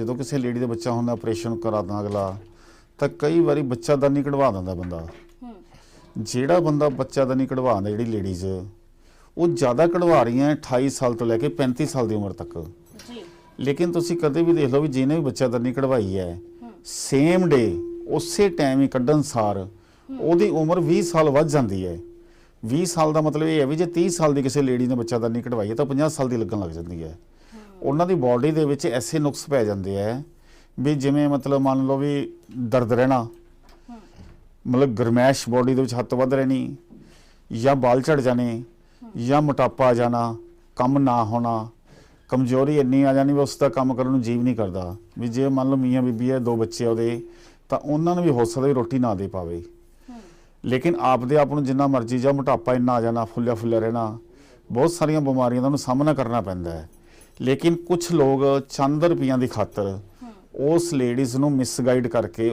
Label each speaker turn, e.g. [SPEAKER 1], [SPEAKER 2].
[SPEAKER 1] ਜਦੋਂ ਕਿਸੇ ਲੇਡੀ ਦਾ ਬੱਚਾ ਹੁੰਦਾ ਆਪਰੇਸ਼ਨ ਕਰਾਦਾ ਅਗਲਾ ਤਾਂ ਕਈ ਵਾਰੀ ਬੱਚਾਦਾਨੀ ਕਢਵਾ ਦਿੰਦਾ ਬੰਦਾ। ਜਿਹੜਾ ਬੰਦਾ ਬੱਚਾਦਾਨੀ ਕਢਵਾਉਂਦਾ ਜਿਹੜੀ ਲੇਡੀਜ਼ ਉਹ ਜ਼ਿਆਦਾ ਕਢਵਾ ਰਹੀਆਂ 28 ਸਾਲ ਤੋਂ ਲੈ ਕੇ 35 ਸਾਲ ਦੀ ਉਮਰ ਤੱਕ।
[SPEAKER 2] ਜੀ।
[SPEAKER 1] ਲੇਕਿਨ ਤੁਸੀਂ ਕਦੇ ਵੀ ਦੇਖ ਲਓ ਵੀ ਜਿਹਨੇ ਵੀ ਬੱਚਾਦਾਨੀ ਕਢਵਾਈ ਹੈ ਸੇਮ ਡੇ ਉਸੇ ਟਾਈਮ ਹੀ ਕੱਢਣ ਸਾਰ ਉਹਦੀ ਉਮਰ 20 ਸਾਲ ਵੱਧ ਜਾਂਦੀ ਹੈ। 20 ਸਾਲ ਦਾ ਮਤਲਬ ਇਹ ਹੈ ਵੀ ਜੇ 30 ਸਾਲ ਦੀ ਕਿਸੇ ਲੇਡੀ ਨੇ ਬੱਚਾਦਾਨੀ ਕਢਵਾਈ ਹੈ ਤਾਂ 50 ਸਾਲ ਦੀ ਲੱਗਣ ਲੱਗ ਜਾਂਦੀ ਹੈ। ਉਹਨਾਂ ਦੀ ਬਾਡੀ ਦੇ ਵਿੱਚ ਐਸੇ ਨੁਕਸ ਪੈ ਜਾਂਦੇ ਆ ਵੀ ਜਿਵੇਂ ਮਤਲਬ ਮੰਨ ਲਓ ਵੀ ਦਰਦ ਰਹਿਣਾ, ਮਤਲਬ ਗਰਮੈਸ਼ ਬਾਡੀ ਦੇ ਵਿੱਚ ਹੱਥ ਵੱਧ ਰਹਿਣੀ ਜਾਂ ਬਾਲ ਝੜ ਜਾਣੇ ਜਾਂ ਮੋਟਾਪਾ ਆ ਜਾਣਾ, ਕੰਮ ਨਾ ਹੋਣਾ, ਕਮਜ਼ੋਰੀ ਇੰਨੀ ਆ ਜਾਣੀ ਵੀ ਉਸ ਦਾ ਕੰਮ ਕਰਨ ਨੂੰ ਜੀਵ ਨਹੀਂ ਕਰਦਾ। ਵੀ ਜੇ ਮੰਨ ਲਓ ਮੀਆਂ ਬੀਬੀ ਹੈ ਦੋ ਬੱਚੇ ਉਹਦੇ, ਤਾਂ ਉਹਨਾਂ ਨੂੰ ਵੀ ਹੋ ਸਕਦਾ ਵੀ ਰੋਟੀ ਨਾ ਦੇ ਪਾਵੇ। ਲੇਕਿਨ ਆਪਦੇ ਆਪ ਨੂੰ ਜਿੰਨਾ ਮਰਜ਼ੀ ਜਾਂ ਮੋਟਾਪਾ ਇੰਨਾ ਆ ਜਾਣਾ ਫੁੱਲਿਆ ਫੁੱਲਿਆ ਰਹਿਣਾ, ਬਹੁਤ ਸਾਰੀਆਂ ਬਿਮਾਰੀਆਂ ਦਾ ਉਹਨੂੰ ਸਾਹਮਣਾ ਕਰਨਾ ਪੈਂਦਾ ਹੈ। ਲੇਕਿਨ ਕੁਝ ਲੋਕ ਚੰਦ ਰੁਪਈਆਂ ਦੀ ਖਾਤਰ ਉਸ ਲੇਡੀਜ਼ ਨੂੰ ਮਿਸਗਾਈਡ ਕਰਕੇ